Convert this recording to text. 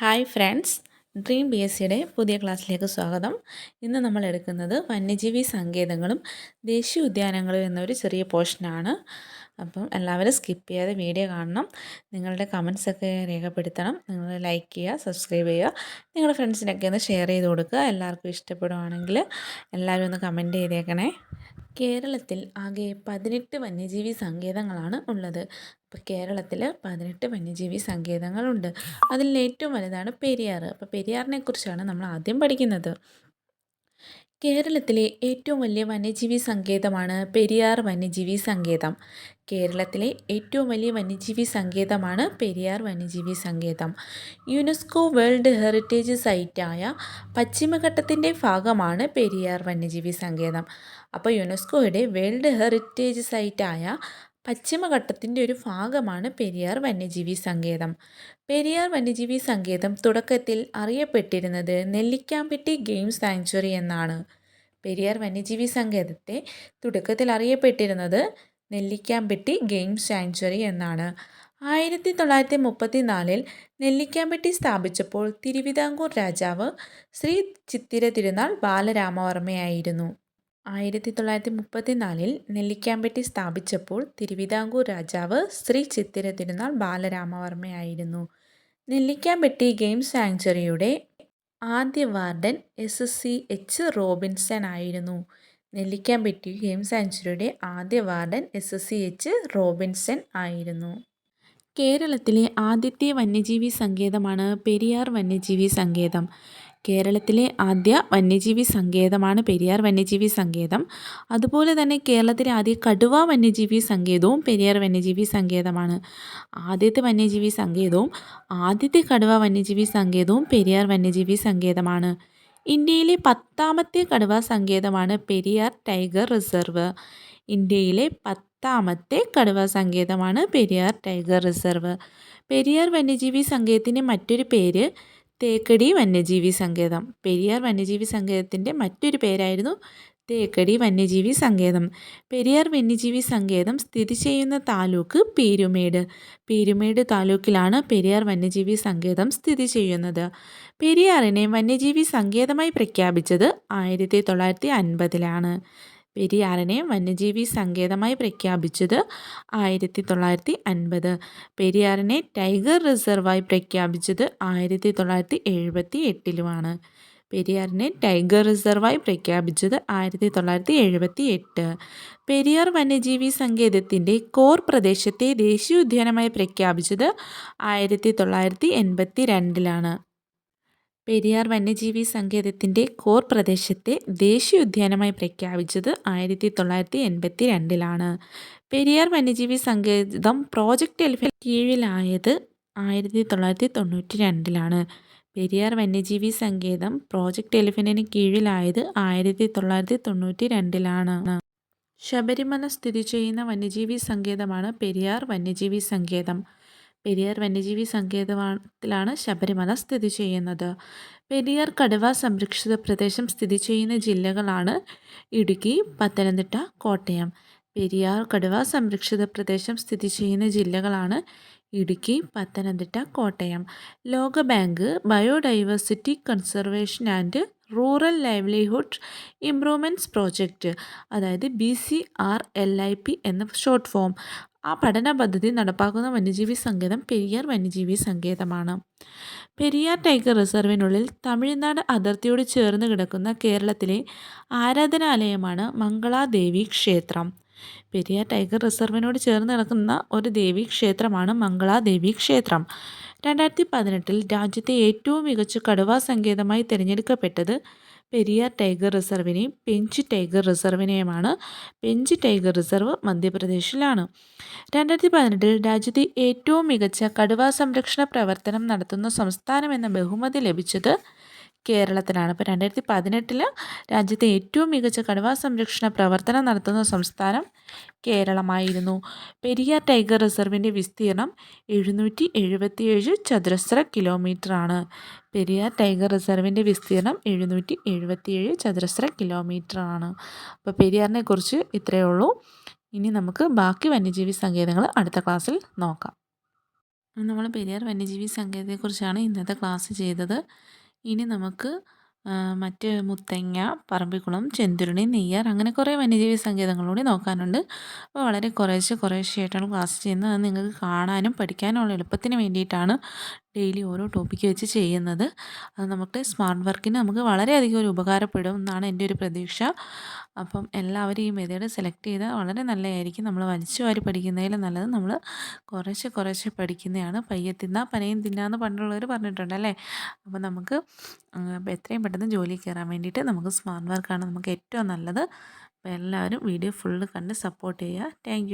Hi friends dream B S സിയുടെ പുതിയ ക്ലാസ്സിലേക്ക് സ്വാഗതം. ഇന്ന് നമ്മൾ എടുക്കുന്നത് വന്യജീവി സങ്കേതങ്ങളും ദേശീയ ഉദ്യാനങ്ങളും എന്നൊരു ചെറിയ പോർഷനാണ് അപ്പം എല്ലാവരും സ്കിപ്പ് ചെയ്യാതെ വീഡിയോ കാണണം. നിങ്ങളുടെ കമൻസൊക്കെ രേഖപ്പെടുത്തണം. നിങ്ങൾ ലൈക്ക് ചെയ്യുക സബ്സ്ക്രൈബ് ചെയ്യുക. നിങ്ങളുടെ ഫ്രണ്ട്സിനൊക്കെ ഒന്ന് ഷെയർ ചെയ്ത് കൊടുക്കുക. എല്ലാവർക്കും ഇഷ്ടപ്പെടുവാണെങ്കിൽ എല്ലാവരും ഒന്ന് കമന്റ് ചെയ്തേക്കണേ. കേരളത്തിൽ ആകെ പതിനെട്ട് വന്യജീവി സങ്കേതങ്ങളാണ് ഉള്ളത്. അപ്പോൾ കേരളത്തിൽ പതിനെട്ട് വന്യജീവി സങ്കേതങ്ങളുണ്ട്. അതിൽ ഏറ്റവും വലുതാണ് പെരിയാർ. അപ്പോൾ പെരിയാറിനെ കുറിച്ചാണ് നമ്മൾ ആദ്യം പഠിക്കുന്നത്. കേരളത്തിലെ ഏറ്റവും വലിയ വന്യജീവി സങ്കേതമാണ് പെരിയാർ വന്യജീവി സങ്കേതം. കേരളത്തിലെ ഏറ്റവും വലിയ വന്യജീവി സങ്കേതമാണ് പെരിയാർ വന്യജീവി സങ്കേതം. യുനെസ്കോ വേൾഡ് ഹെറിറ്റേജ് സൈറ്റായ പശ്ചിമഘട്ടത്തിന്റെ ഭാഗമാണ് പെരിയാർ വന്യജീവി സങ്കേതം. അപ്പോൾ യുനെസ്കോയുടെ വേൾഡ് ഹെറിറ്റേജ് സൈറ്റായ പശ്ചിമഘട്ടത്തിന്റെ ഒരു ഭാഗമാണ് പെരിയാർ വന്യജീവി സങ്കേതം. പെരിയാർ വന്യജീവി സങ്കേതം തുടക്കത്തിൽ അറിയപ്പെട്ടിരുന്നത് നെല്ലിക്കാമ്പെട്ടി ഗെയിം സാങ്ച്വറി എന്നാണ്. പെരിയാർ വന്യജീവി സങ്കേതത്തെ തുടക്കത്തിൽ അറിയപ്പെട്ടിരുന്നത് നെല്ലിക്കാമ്പെട്ടി ഗെയിം സാങ്ച്വറി എന്നാണ്. ആയിരത്തി തൊള്ളായിരത്തി മുപ്പത്തി നാലിൽ നെല്ലിക്കാമ്പെട്ടി സ്ഥാപിച്ചപ്പോൾ തിരുവിതാംകൂർ രാജാവ് ശ്രീ ചിത്തിര തിരുനാൾ ബാലരാമവർമ്മയായിരുന്നു. ആയിരത്തി തൊള്ളായിരത്തി മുപ്പത്തി നാലിൽ നെല്ലിക്കാമ്പെട്ടി സ്ഥാപിച്ചപ്പോൾ തിരുവിതാംകൂർ രാജാവ് ശ്രീ ചിത്തിര തിരുനാൾ ബാലരാമവർമ്മയായിരുന്നു. നെല്ലിക്കാമ്പെട്ടി ഗെയിം സാങ്ച്വറിയുടെ ആദ്യ warden S C H Robinson ആയിരുന്നു. നെല്ലിക്കാമ്പെട്ടി ഗെയിം സാഞ്ചുറിയുടെ ആദ്യ warden S C H Robinson ആയിരുന്നു. കേരളത്തിലെ ആദ്യത്തെ വന്യജീവി സങ്കേതമാണ് പെരിയാർ വന്യജീവി സങ്കേതം. കേരളത്തിലെ ആദ്യ വന്യജീവി സങ്കേതമാണ് പെരിയാർ വന്യജീവി സങ്കേതം. അതുപോലെ തന്നെ കേരളത്തിലെ ആദ്യ കടുവ വന്യജീവി സങ്കേതവും പെരിയാർ വന്യജീവി സങ്കേതമാണ്. ആദ്യത്തെ വന്യജീവി സങ്കേതവും ആദ്യത്തെ കടുവ വന്യജീവി സങ്കേതവും പെരിയാർ വന്യജീവി സങ്കേതമാണ്. ഇന്ത്യയിലെ പത്താമത്തെ കടുവ സങ്കേതമാണ് പെരിയാർ ടൈഗർ റിസർവ്. ഇന്ത്യയിലെ പത്താമത്തെ കടുവ സങ്കേതമാണ് പെരിയാർ ടൈഗർ റിസർവ്. പെരിയാർ വന്യജീവി സങ്കേതത്തിന്റെ മറ്റൊരു പേര് തേക്കടി വന്യജീവി സങ്കേതം. പെരിയാർ വന്യജീവി സങ്കേതത്തിന്റെ മറ്റൊരു പേരായിരുന്നു തേക്കടി വന്യജീവി സങ്കേതം. പെരിയാർ വന്യജീവി സങ്കേതം സ്ഥിതി ചെയ്യുന്ന താലൂക്ക് പീരുമേട്. പീരുമേട് താലൂക്കിലാണ് പെരിയാർ വന്യജീവി സങ്കേതം സ്ഥിതി ചെയ്യുന്നത്. പെരിയാറിനെ വന്യജീവി സങ്കേതമായി പ്രഖ്യാപിച്ചത് ആയിരത്തി തൊള്ളായിരത്തി അൻപതിലാണ്. പെരിയാറിനെ വന്യജീവി സങ്കേതമായി പ്രഖ്യാപിച്ചത് ആയിരത്തി തൊള്ളായിരത്തി അൻപത് പെരിയാറിനെ ടൈഗർ റിസർവായി പ്രഖ്യാപിച്ചത് ആയിരത്തി തൊള്ളായിരത്തി എഴുപത്തി എട്ടിലുമാണ് പെരിയാറിനെ ടൈഗർ റിസർവായി പ്രഖ്യാപിച്ചത് ആയിരത്തി തൊള്ളായിരത്തി എഴുപത്തി എട്ട് പെരിയാർ വന്യജീവി സങ്കേതത്തിന്റെ കോർ പ്രദേശത്തെ ദേശീയോദ്യാനമായി പ്രഖ്യാപിച്ചത് ആയിരത്തി തൊള്ളായിരത്തി എൺപത്തി രണ്ടിലാണ് പെരിയാർ വന്യജീവി സങ്കേതത്തിന്റെ കോർ പ്രദേശത്തെ ദേശീയോദ്യാനമായി പ്രഖ്യാപിച്ചത് ആയിരത്തി തൊള്ളായിരത്തി എൺപത്തി രണ്ടിലാണ് പെരിയാർ വന്യജീവി സങ്കേതം പ്രോജക്റ്റ് എൽഫിൽ കീഴിലായത് ആയിരത്തി തൊള്ളായിരത്തി തൊണ്ണൂറ്റി രണ്ടിലാണ് പെരിയാർ വന്യജീവി സങ്കേതം പ്രോജക്റ്റ് എലിഫന്റിന് കീഴിലായത് ആയിരത്തി തൊള്ളായിരത്തി തൊണ്ണൂറ്റി രണ്ടിലാണ് ശബരിമല സ്ഥിതി ചെയ്യുന്ന വന്യജീവി സങ്കേതമാണ് പെരിയാർ വന്യജീവി സങ്കേതം. പെരിയാർ വന്യജീവി സങ്കേതത്തിലാണ് ശബരിമല സ്ഥിതി ചെയ്യുന്നത്. പെരിയാർ കടുവ സംരക്ഷിത പ്രദേശം സ്ഥിതി ചെയ്യുന്ന ജില്ലകളാണ് ഇടുക്കി പത്തനംതിട്ട കോട്ടയം. പെരിയാർ കടുവ സംരക്ഷിത പ്രദേശം സ്ഥിതി ചെയ്യുന്ന ജില്ലകളാണ് ഇടുക്കി പത്തനംതിട്ട കോട്ടയം. ലോക bank biodiversity conservation and rural livelihood improvements project അതായത് B C R L I P എന്ന ഷോർട്ട് ഫോം. ആ പഠന പദ്ധതി നടപ്പാക്കുന്ന വന്യജീവി സങ്കേതം പെരിയാർ വന്യജീവി സങ്കേതമാണ്. പെരിയാർ ടൈഗർ റിസർവിനുള്ളിൽ തമിഴ്നാട് അതിർത്തിയോട് ചേർന്ന് കിടക്കുന്ന കേരളത്തിലെ ആരാധനാലയമാണ് മംഗളാദേവി ക്ഷേത്രം. പെരിയാർ ടൈഗർ റിസർവിനോട് ചേർന്ന് കിടക്കുന്ന ഒരു ദേവി ക്ഷേത്രമാണ് മംഗളാദേവി ക്ഷേത്രം. രണ്ടായിരത്തി പതിനെട്ടിൽ രാജ്യത്തെ ഏറ്റവും മികച്ച കടുവാ സങ്കേതമായി തിരഞ്ഞെടുക്കപ്പെട്ടത് പെരിയാർ ടൈഗർ റിസർവിനെയും പെഞ്ച് ടൈഗർ റിസർവിനെയുമാണ്. പെഞ്ച് ടൈഗർ റിസർവ് മധ്യപ്രദേശിലാണ്. രണ്ടായിരത്തി പതിനെട്ടിൽ രാജ്യത്തെ ഏറ്റവും മികച്ച കടുവാ സംരക്ഷണ പ്രവർത്തനം നടത്തുന്ന സംസ്ഥാനം എന്ന ബഹുമതി ലഭിച്ചത് കേരളത്തിലാണ്. അപ്പോൾ രണ്ടായിരത്തി പതിനെട്ടിൽ രാജ്യത്തെ ഏറ്റവും മികച്ച കടുവാ സംരക്ഷണ പ്രവർത്തനം നടത്തുന്ന സംസ്ഥാനം കേരളമായിരുന്നു. പെരിയാർ ടൈഗർ റിസർവിന്റെ വിസ്തീർണം എഴുന്നൂറ്റി എഴുപത്തിയേഴ് ചതുരശ്ര കിലോമീറ്ററാണ്. പെരിയാർ ടൈഗർ റിസർവിന്റെ വിസ്തീർണം എഴുന്നൂറ്റി എഴുപത്തിയേഴ് ചതുരശ്ര കിലോമീറ്ററാണ്. അപ്പോൾ പെരിയാറിനെ കുറിച്ച് ഇത്രയേ ഉള്ളൂ. ഇനി നമുക്ക് ബാക്കി വന്യജീവി സങ്കേതങ്ങൾ അടുത്ത ക്ലാസ്സിൽ നോക്കാം. നമ്മൾ പെരിയാർ വന്യജീവി സങ്കേതത്തെക്കുറിച്ചാണ് ഇന്നത്തെ ക്ലാസ് ചെയ്തത്. ഇനി നമുക്ക് മറ്റ് മുത്തങ്ങ പറമ്പിക്കുളം ചെന്തുരുണി നെയ്യാർ അങ്ങനെ കുറേ വന്യജീവി സങ്കേതങ്ങളൂടി നോക്കാനുണ്ട്. അപ്പോൾ വളരെ കുറേശ്ശെ കുറേശ്ശെയായിട്ടാണ് ക്ലാസ് ചെയ്യുന്നത്. അത് നിങ്ങൾക്ക് കാണാനും പഠിക്കാനുള്ള എളുപ്പത്തിന് വേണ്ടിയിട്ടാണ് ഡെയിലി ഓരോ ടോപ്പിക്ക് വെച്ച് ചെയ്യുന്നത്. അത് നമുക്ക് സ്മാർട്ട് വർക്കിന് നമുക്ക് വളരെയധികം ഒരു ഉപകാരപ്പെടും എന്നാണ് എന്റെ ഒരു പ്രതീക്ഷ. അപ്പം എല്ലാവരും ഈ മെത്തേഡ് സെലക്ട് ചെയ്താൽ വളരെ നല്ലതായിരിക്കും. നമ്മൾ വലിച്ചു വാരി പഠിക്കുന്നതിൽ നല്ലത് നമ്മൾ കുറേശ്ശെ കുറേശ്ശെ പഠിക്കുന്നതാണ്. പയ്യെ തിന്നാ പനയും തിന്നാന്ന് പണ്ടുള്ളവർ പറഞ്ഞിട്ടുണ്ട് അല്ലേ? അപ്പം നമുക്ക് എത്രയും പെട്ടെന്ന് ജോലി കയറാൻ വേണ്ടിയിട്ട് നമുക്ക് സ്മാർട്ട് വർക്കാണ് നമുക്ക് ഏറ്റവും നല്ലത്. അപ്പോൾ എല്ലാവരും വീഡിയോ ഫുള്ള് കണ്ട് സപ്പോർട്ട് ചെയ്യുക. താങ്ക്